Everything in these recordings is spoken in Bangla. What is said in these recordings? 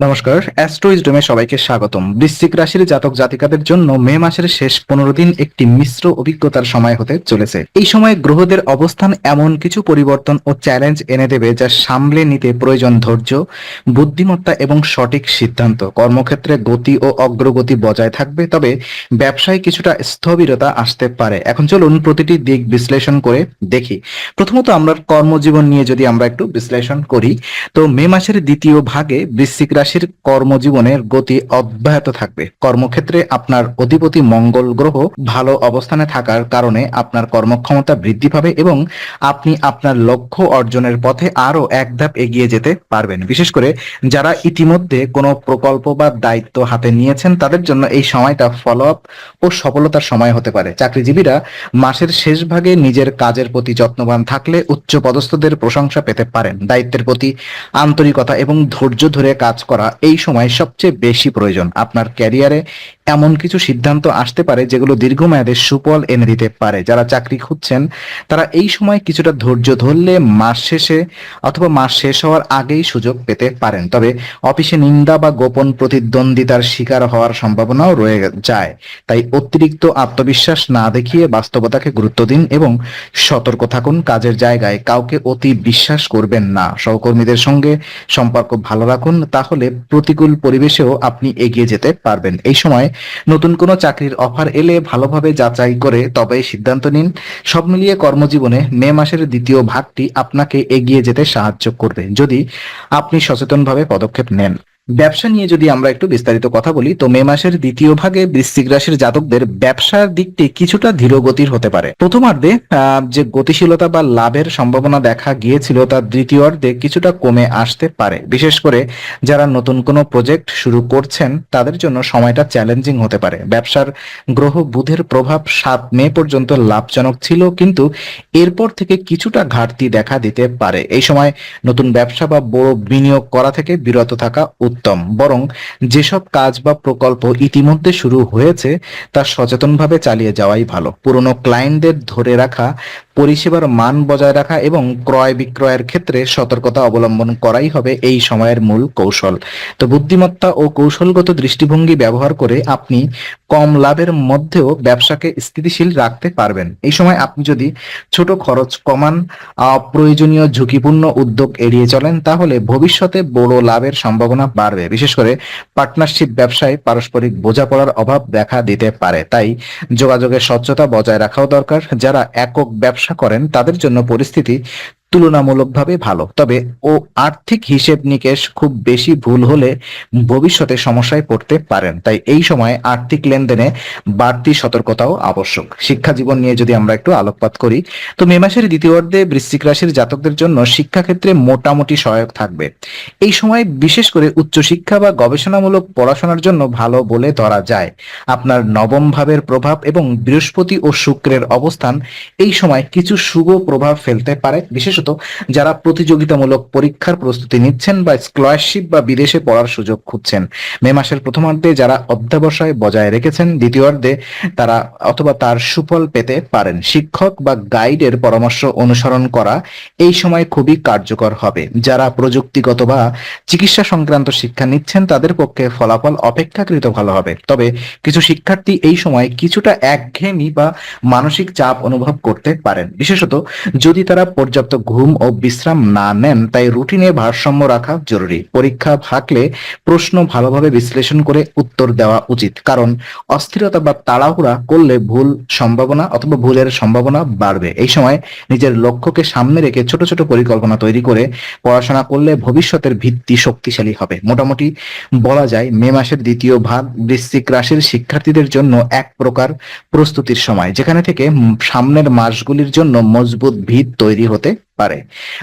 নমস্কার, অ্যাস্ট্রোইজডমে সবাইকে স্বাগতম। বৃশ্চিক রাশির জাতক জাতিকাদের জন্য মে মাসের শেষ পনেরো দিন একটি মিশ্র অভিজ্ঞতার সময় হতে চলেছে। এই সময়ে গ্রহদের অবস্থান এমন কিছু পরিবর্তন ও চ্যালেঞ্জ এনে দেবে যা সামলে নিতে প্রয়োজন ধৈর্য, বুদ্ধিমত্তা এবং সঠিক সিদ্ধান্ত। কর্মক্ষেত্রে গতি ও অগ্রগতি বজায় থাকবে, তবে ব্যবসায় কিছুটা স্থবিরতা আসতে পারে। এখন চলুন প্রতিটি দিক বিশ্লেষণ করে দেখি। প্রথমত আমরা কর্মজীবন নিয়ে যদি আমরা একটু বিশ্লেষণ করি, তো মে মাসের দ্বিতীয় ভাগে বৃশ্চিক রাশির কর্মজীবনের গতি অব্যাহত থাকবে। কর্মক্ষেত্রে আপনার অধিপতি মঙ্গল গ্রহ ভালো অবস্থানে থাকার কারণে আপনার কর্মক্ষমতা বৃদ্ধি পাবে এবং আপনি আপনার লক্ষ্য অর্জনের পথে আরও এক ধাপ এগিয়ে যেতে পারবেন। বিশেষ করে যারা ইতিমধ্যে কোনো প্রকল্প বা দায়িত্ব হাতে নিয়েছেন, তাদের জন্য এই সময়টা ফলো আপ ও সফলতার সময় হতে পারে। চাকরিজীবীরা মাসের শেষ ভাগে নিজের কাজের প্রতি যত্নবান থাকলে উচ্চ পদস্থদের প্রশংসা পেতে পারেন। দায়িত্বের প্রতি আন্তরিকতা এবং ধৈর্য ধরে কাজ করা এই সময় সবচেয়ে বেশি প্রয়োজন। আপনার ক্যারিয়ারে এমন কিছু সিদ্ধান্ত আসতে পারে যেগুলো দীর্ঘমেয়াদে সুফল এনে দিতে পারে। যারা চাকরি খুঁজছেন, তারা এই সময় কিছুটা ধৈর্য ধরলে মাস শেষে অথবা মাস শেষ হওয়ার আগেই সুযোগ পেতে পারেন। তবে অফিসে নিন্দা বা গোপন প্রতিদ্বন্দ্বিতার শিকার হওয়ার সম্ভাবনাও রয়ে যায়। তাই অতিরিক্ত আত্মবিশ্বাস না দেখিয়ে বাস্তবতাকে গুরুত্ব দিন এবং সতর্ক থাকুন। কাজের জায়গায় কাউকে অতি বিশ্বাস করবেন না। সহকর্মীদের সঙ্গে সম্পর্ক ভালো রাখুন, তাহলে প্রতিকূল পরিবেশেও আপনি এগিয়ে যেতে পারবেন। এই সময় নতুন কোনো চাকরির অফার এলে ভালোভাবে যাচাই করে তবে সিদ্ধান্ত নিন। সব মিলিয়ে কর্মজীবনে মে মাসের দ্বিতীয় ভাগটি আপনাকে এগিয়ে যেতে সাহায্য করবে, যদি আপনি সচেতনভাবে পদক্ষেপ নেন। ব্যবসা নিয়ে যদি আমরা একটু বিস্তারিত কথা বলি, তো মে মাসের দ্বিতীয় ভাগে বৃশ্চিক রাশির জাতকদের ব্যবসার দিকটি কিছুটা ধীরগতির হতে পারে। প্রথমার্ধে যে গতিশীলতা বা লাভের সম্ভাবনা দেখা গিয়েছিল, তা দ্বিতীয় অর্ধে কিছুটা কমে আসতে পারে। বিশেষ করে যারা নতুন কোনো প্রজেক্ট শুরু করছেন, তাদের জন্য সময়টা চ্যালেঞ্জিং হতে পারে। ব্যবসার গ্রহ বুধের প্রভাব সাত মে পর্যন্ত লাভজনক ছিল, কিন্তু এরপর থেকে কিছুটা ঘাটতি দেখা দিতে পারে। এই সময় নতুন ব্যবসা বা বড় বিনিয়োগ করা থেকে বিরত থাকা উত্তম। বরং যেসব কাজ বা প্রকল্প ইতিমধ্যে শুরু হয়েছে, তা সচেতনভাবে চালিয়ে যাওয়াই ভালো। পুরনো ক্লায়েন্টদের ধরে রাখা, পরিষেবার মান বজায় রাখা এবং ক্রয় বিক্রয়ের ক্ষেত্রে সতর্কতা অবলম্বন করাই হবে এই সময়ের মূল কৌশল। তো বুদ্ধিমত্তা ও কৌশলগত দৃষ্টিভঙ্গি ব্যবহার করে আপনি কম লাভের মধ্যেও ব্যবসাকে স্থিতিশীল রাখতে পারবেন। এই সময় আপনি যদি ছোট খরচ কমান প্রয়োজনীয় ঝুঁকিপূর্ণ উদ্যোগ এড়িয়ে চলেন, তাহলে ভবিষ্যতে বড় লাভের সম্ভাবনা বাড়বে। বিশেষ করে পার্টনারশিপ ব্যবসায় পারস্পরিক বোঝাপড়ার অভাব দেখা দিতে পারে। তাই যোগাযোগের স্বচ্ছতা বজায় রাখাও দরকার। যারা একক ব্যবসা করেন, তাদের জন্য পরিস্থিতি তুলনামূলকভাবে ভালো। তবে ও আর্থিক হিসেব নিকেশ খুব বেশি ভুল হলে ভবিষ্যতে সমস্যায় পড়তে পারেন। তাই এই সময় আর্থিক লেনদেনে বাড়তি সতর্কতাও আবশ্যক। শিক্ষা জীবন নিয়ে যদি আমরা একটু আলোকপাত করি তো মে মাসের দ্বিতীয়ার্ধে বৃশ্চিক রাশির জাতকদের জন্য শিক্ষাক্ষেত্রে মোটামুটি সহায়ক থাকবে। এই সময় বিশেষ করে উচ্চশিক্ষা বা গবেষণামূলক পড়াশোনার জন্য ভালো বলে ধরা যায়। আপনার নবম ভাবের প্রভাব এবং বৃহস্পতি ও শুক্রের অবস্থান এই সময় কিছু শুভ প্রভাব ফেলতে পারে। বিশেষত যারা প্রতিযোগিতামূলক পরীক্ষার প্রস্তুতি নিচ্ছেন বা স্কলারশিপ বা বিদেশে পড়ার সুযোগ খুঁজছেন। মে মাসের প্রথমার্ধে যারা অধ্যাবসায় বজায় রেখেছেন, দ্বিতীয়ার্ধে তারা অথবা তার সুফল পেতে পারেন। শিক্ষক বা গাইডের পরামর্শ অনুসরণ করা এই সময় খুবই কার্যকর হবে। যারা প্রযুক্তিগত বা চিকিৎসা সংক্রান্ত শিক্ষা নিচ্ছেন, তাদের পক্ষে ফলাফল অপেক্ষাকৃত ভালো হবে। তবে কিছু শিক্ষার্থী এই সময় কিছুটা একঘেয়েমি বা মানসিক চাপ অনুভব করতে পারেন। বিশেষত যদি তারা পর্যাপ্ত ঘুম ও বিশ্রাম না নেন, তাই রুটিনে ভারসাম্য রাখা জরুরি। পরীক্ষা থাকলে প্রশ্ন ভালোভাবে বিশ্লেষণ করে উত্তর দেওয়া উচিত। কারণ অস্থিরতা বা তাড়াহুড়া করলে ভুল সম্ভাবনা অথবা ভুলের সম্ভাবনা বাড়বে। এই সময় নিজের লক্ষ্যকে সামনে রেখে ছোট ছোট পরিকল্পনা তৈরি করে পড়াশোনা করলে ভবিষ্যতের ভিত্তি শক্তিশালী হবে। মোটামুটি বলা যায়, মে মাসের দ্বিতীয় ভাগ বৃশ্চিক রাশির শিক্ষার্থীদের জন্য এক প্রকার প্রস্তুতির সময়, যেখানে থেকে সামনের মাসগুলির জন্য মজবুত ভিত তৈরি হতে পারে।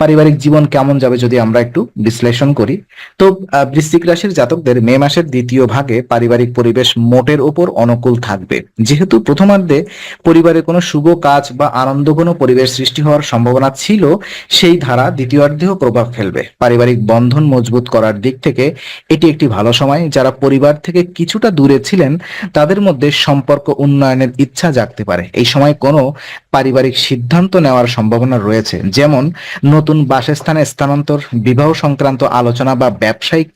পারিবারিক জীবন কেমন যাবে যদি আমরা একটু বিশ্লেষণ করি? তো বৃশ্চিক রাশির জাতকদের মে মাসের দ্বিতীয় ভাগে পারিবারিক পরিবেশ মোটের ওপর অনুকূল থাকবে। যেহেতু প্রথমার্ধে পরিবারে কোনো শুভ কাজ বা আনন্দ কোনো পরিবেশ সৃষ্টি হওয়ার সম্ভাবনা ছিল, সেই ধারা দ্বিতীয়ার্ধেও প্রভাব ফেলবে। পারিবারিক বন্ধন মজবুত করার দিক থেকে এটি একটি ভালো সময়। যারা পরিবার থেকে কিছুটা দূরে ছিলেন, তাদের মধ্যে সম্পর্ক উন্নয়নের ইচ্ছা জাগতে পারে। এই সময় কোনো পারিবারিক সিদ্ধান্ত নেওয়ার সম্ভাবনা রয়েছে। যেমন যেমন নতুন বাসস্থানে স্থানান্তর, বিবাহ সংক্রান্ত আলোচনা বা ব্যবসায়িক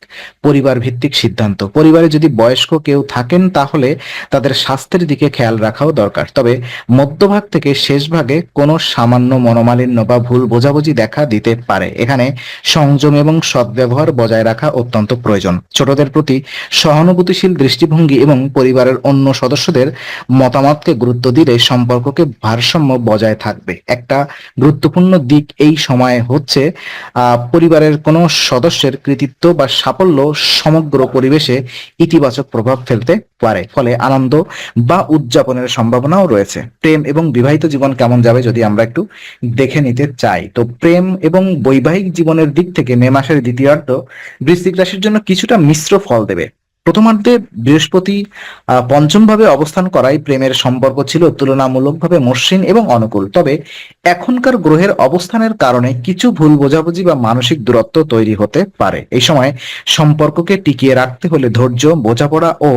পরিবার ভিত্তিক সিদ্ধান্ত। পরিবারে যদি বয়স্ক কেউ থাকেন তাহলে তাদের স্বাস্থ্যের দিকে খেয়াল রাখাও দরকার। তবে মধ্যভাগ থেকে শেষ ভাগে কোনো সামান্য মনোমালিন্য বা ভুল বোঝাবুঝি দেখা দিতে পারে। এখানে সংযম এবং সদ্ব্যবহার বজায় রাখা অত্যন্ত প্রয়োজন। ছোটদের প্রতি সহানুভূতিশীল দৃষ্টিভঙ্গি এবং পরিবারের অন্য সদস্যদের মতামতকে গুরুত্ব দিলে সম্পর্ককে ভারসাম্য বজায় থাকবে। একটা গুরুত্বপূর্ণ দিক এই সময়ে হচ্ছে পরিবারের কোনো সদস্যের কৃতিত্ব বা সাফল্য সমগ্র পরিবেশে ইতিবাচক প্রভাব ফেলতে পারে ফলে আনন্দ বা উদযাপনের সম্ভাবনাও রয়েছে। প্রেম এবং বিবাহিত জীবন কেমন যাবে যদি আমরা একটু দেখে নিতে চাই? তো প্রেম এবং বৈবাহিক জীবনের দিক থেকে মে মাসের দ্বিতীয়ার্ধ বৃশ্চিক রাশির জন্য কিছুটা মিশ্র ফল দেবে। প্রথমার্ধে বৃহস্পতি আহ, পঞ্চম ভাবে অবস্থান করায় প্রেমের সম্পর্ক ছিল তুলনামূলকভাবে মসৃণ এবং অনুকূল। তবে এখনকার গ্রহের অবস্থানের কারণে কিছু ভুল বোঝাবুঝি বা মানসিক দূরত্ব তৈরি হতে পারে। এই সময় সম্পর্ককে টিকিয়ে রাখতে হলে ধৈর্য, বোঝাপড়া ও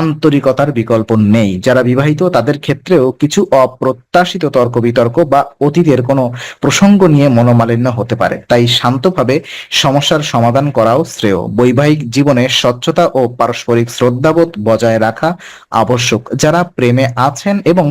আন্তরিকতার বিকল্প নেই। যারা বিবাহিত, তাদের ক্ষেত্রেও কিছু অপ্রত্যাশিত তর্ক বিতর্ক বা অতীতের কোনো প্রসঙ্গ নিয়ে মনোমালিন্য হতে পারে। তাই শান্তভাবে সমস্যার সমাধান করাও শ্রেয়। বৈবাহিক জীবনে স্বচ্ছতা ও পারস্পরিক শ্রদ্ধাবোধ বজায় রাখা আবশ্যক। যারা প্রেমে আছেন এবং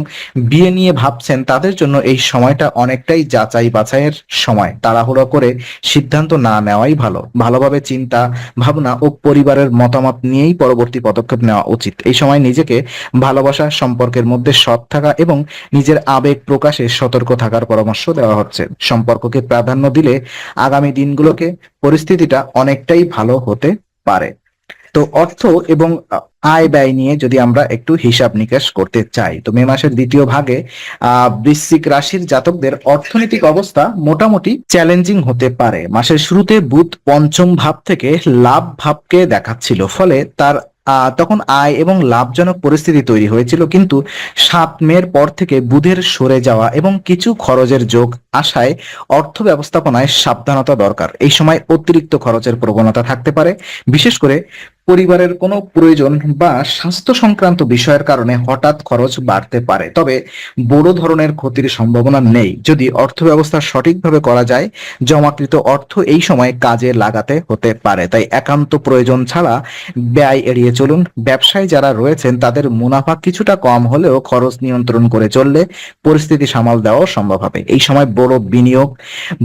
বিয়ে নিয়ে ভাবছেন, তাদের জন্য এই সময়টা অনেকটাই যাচাই বাছাইয়ের সময়। তাড়াহুড়ো করে সিদ্ধান্ত না নেওয়াই ভালো। ভালোভাবে চিন্তা, ভাবনা ও পরিবারের মতামত নিয়েই পরবর্তী পদক্ষেপ নেওয়া উচিত। এই সময় নিজেকে ভালোবাসা সম্পর্কের মধ্যে সৎ থাকা এবং নিজের আবেগ প্রকাশে সতর্ক থাকার পরামর্শ দেওয়া হচ্ছে। সম্পর্ককে প্রাধান্য দিলে আগামী দিনগুলোকে পরিস্থিতিটা অনেকটাই ভালো হতে পারে। তো অর্থ এবং আয় ব্যয় নিয়ে যদি আমরা একটু হিসাব নিকাশ করতে চাই, তো মে মাসের দ্বিতীয় ভাগে বৃশ্চিক রাশির জাতকদের অর্থনৈতিক অবস্থা মোটামুটি চ্যালেঞ্জিং হতে পারে। মাসের শুরুতে বুধ পঞ্চম ভাব থেকে লাভ ভাবকে দেখাচ্ছিল, ফলে তার তখন আয় এবং লাভজনক পরিস্থিতি তৈরি হয়েছিল, কিন্তু সাত মের পর থেকে বুধের সরে যাওয়া এবং কিছু খরচের যোগ আসায় অর্থ ব্যবস্থাপনায় সাবধানতা দরকার। এই সময় অতিরিক্ত খরচের প্রবণতা থাকতে পারে। বিশেষ করে পরিবারের কোনো প্রয়োজন বা স্বাস্থ্য সংক্রান্ত বিষয়ের কারণে হঠাৎ খরচ বাড়তে পারে। তবে বড় ধরনের ক্ষতির সম্ভাবনা নেই। যদি অর্থ ব্যবস্থা সঠিকভাবে করা যায়, জমাকৃত অর্থ এই সময় কাজে লাগাতে হতে পারে। তাই একান্ত প্রয়োজন ছাড়া ব্যয় এড়িয়ে চলুন। ব্যবসায় যারা রয়েছেন, তাদের মুনাফা কিছুটা কম হলেও খরচ নিয়ন্ত্রণ করে চললে পরিস্থিতি সামাল দেওয়া সম্ভব হবে। এই সময় বড় বিনিয়োগ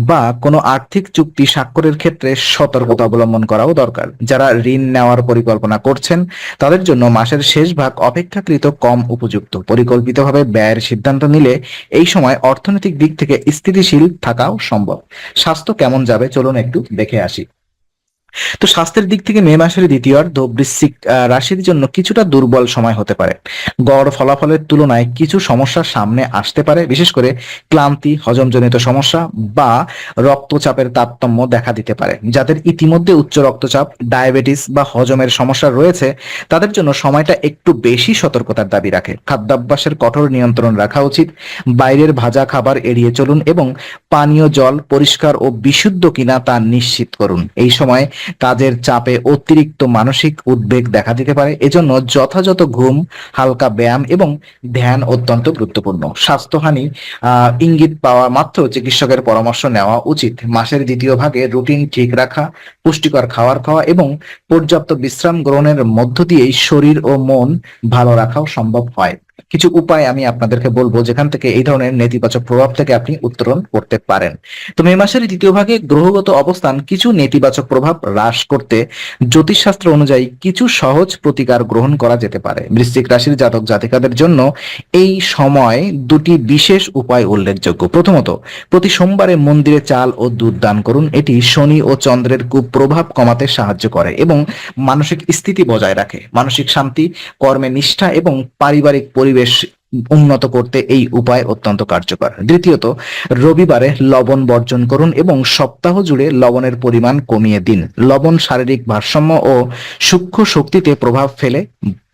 বা কোনো আর্থিক চুক্তি স্বাক্ষরের ক্ষেত্রে সতর্কতা অবলম্বন করাও দরকার। যারা ঋণ নেওয়ার পরিকল্পনা করছেন। তাদের জন্য মাসের শেষ ভাগ অপেক্ষাকৃত কম উপযুক্ত। পরিকল্পিতভাবে ব্যয়ের সিদ্ধান্ত নিলে এই সময় অর্থনৈতিক দিক থেকে স্থিতিশীল থাকাও সম্ভব। স্বাস্থ্য কেমন যাবে? চলুন একটু দেখে আসি। তো স্বাস্থ্যের দিক থেকে মে মাসের দ্বিতীয়ার্ধ বৃশ্চিক রাশির জন্য কিছুটা দুর্বল সময় হতে পারে। গড় ফলাফলের তুলনায় কিছু সমস্যা সামনে আসতে পারে, বিশেষ করে ক্লান্তি, হজমজনিত সমস্যা বা রক্তচাপের তারতম্য দেখা দিতে পারে। যাদের ইতিমধ্যে উচ্চ রক্তচাপ, ডায়াবেটিস বা হজমের সমস্যা রয়েছে, তাদের জন্য সময়টা একটু বেশি সতর্কতার দাবি রাখে। খাদ্যাভ্যাসের কঠোর নিয়ন্ত্রণ রাখা উচিত, বাইরের ভাজা খাবার এড়িয়ে চলুন এবং পানীয় জল পরিষ্কার ও বিশুদ্ধ কিনা তা নিশ্চিত করুন। এই সময় কাজের চাপে অতিরিক্ত মানসিক উদ্বেগ দেখা দিতে পারে। এজন্য যথাযথ ঘুম, হালকা ব্যায়াম এবং ধ্যান অত্যন্ত গুরুত্বপূর্ণ। স্বাস্থ্যহানি ইঙ্গিত পাওয়া মাত্র চিকিৎসকের পরামর্শ নেওয়া উচিত। মাসের দ্বিতীয় ভাগে রুটিন ঠিক রাখা, পুষ্টিকর খাবার খাওয়া এবং পর্যাপ্ত বিশ্রাম গ্রহণের মধ্য দিয়েই শরীর ও মন ভালো রাখাও সম্ভব হয়। কিছু উপায় আমি আপনাদেরকে বলব যেখান থেকে এই ধরনের নেতিবাচক প্রভাব থেকে আপনি উত্তরণ করতে পারেন। তো মে মাসের দ্বিতীয় ভাগে গ্রহগত অবস্থান, কিছু নেতিবাচক প্রভাব হ্রাস করতে জ্যোতিষশাস্ত্র অনুযায়ী কিছু সহজ প্রতিকার গ্রহণ করা যেতে পারে। বৃশ্চিক রাশির জাতক জাতিকাদের জন্য এই সময় দুটি বিশেষ উপায় উল্লেখযোগ্য। প্রথমত, প্রতি সোমবারে মন্দিরে চাল ও দুধ দান করুন। এটি শনি ও চন্দ্রের কুপ্রভাব কমাতে সাহায্য করে এবং মানসিক স্থিতি বজায় রাখে। মানসিক শান্তি, কর্মে নিষ্ঠা এবং পারিবারিক পরিবেশ উন্নত করতে এই উপায় অত্যন্ত কার্যকর। দ্বিতীয়ত, রবিবারে লবণ বর্জন করুন এবং সপ্তাহ জুড়ে লবণের পরিমাণ কমিয়ে দিন। লবণ শারীরিক ভারসাম্য ও সূক্ষ্ম শক্তিতে প্রভাব ফেলে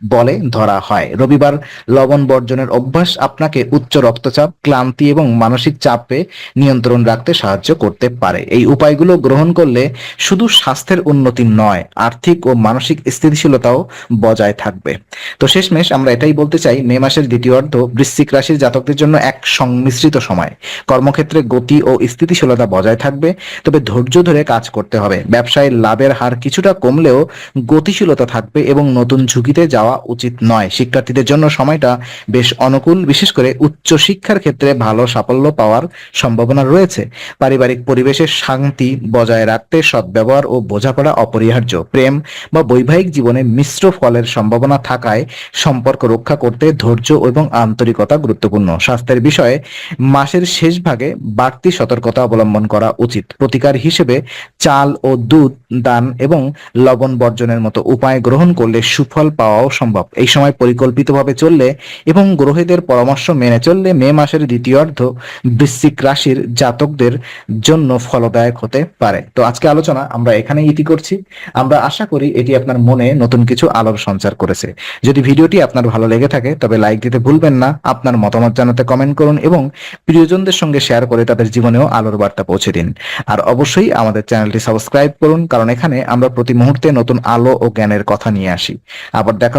বলে ধরা হয়। রবিবার লবণ বর্জনের অভ্যাস আপনাকে উচ্চ রক্তচাপ, ক্লান্তি এবং মানসিক চাপে নিয়ন্ত্রণ রাখতে সাহায্য করতে পারে। এই উপায়গুলো গ্রহণ করলে শুধু স্বাস্থ্যের উন্নতি নয়, আর্থিক ও মানসিক স্থিতিশীলতাও বজায় থাকবে। তো শেষমেশ আমরা এটাই বলতে চাই, মে মাসের দ্বিতীয় অর্ধ বৃশ্চিক রাশির জাতকদের জন্য এক সংমিশ্রিত সময়। কর্মক্ষেত্রে গতি ও স্থিতিশীলতা বজায় থাকবে, তবে ধৈর্য ধরে কাজ করতে হবে। ব্যবসায় লাভের হার কিছুটা কমলেও গতিশীলতা থাকবে এবং নতুন ঝুঁকিতে যাওয়া উচিত নয়। শিক্ষার্থীদের জন্য সময়টা বেশ অনুকূল, বিশেষ করে উচ্চ শিক্ষার ক্ষেত্রে ভালো সাফল্য পাওয়ার সম্ভাবনা রয়েছে। পারিবারিক পরিবেশের শান্তি বজায় রাখতে সদ্ব্যবহার ও বোঝাপড়া অপরিহার্য। প্রেম বা বৈবাহিক জীবনে মিশ্র ফলের সম্ভাবনা থাকায় সম্পর্ক রক্ষা করতে ধৈর্য এবং আন্তরিকতা গুরুত্বপূর্ণ। স্বাস্থ্যের বিষয়ে মাসের শেষ ভাগে বাড়তি সতর্কতা অবলম্বন করা উচিত। প্রতিকার হিসেবে চাল ও দুধ, দান এবং লবণ বর্জনের মতো উপায় গ্রহণ করলে সুফল পাওয়াও সম্ভব। এই সময় পরিকল্পিতভাবে চললে এবং গ্রহীদের পরামর্শ মেনে চললে মে মাসের দ্বিতীয়ার্ধ বৃশ্চিক রাশির জাতকদের জন্য ফলদায়ক হতে পারে। তো আজকে আলোচনা আমরা এখানেই ইতি করছি। আমরা আশা করি এটি আপনার মনে নতুন কিছু আলোর সঞ্চার করেছে। যদি ভিডিওটি আপনার ভালো লেগে থাকে, তবে লাইক দিতে ভুলবেন না, আপনার মতামত জানাতে কমেন্ট করুন এবং প্রিয়জনদের সঙ্গে শেয়ার করে তাদের জীবনেও আলোর বার্তা পৌঁছে দিন। আর অবশ্যই আমাদের চ্যানেলটি সাবস্ক্রাইব করুন, কারণ এখানে আমরা প্রতি মুহূর্তে নতুন আলো ও জ্ঞানের কথা নিয়ে আসি। আবার দেখা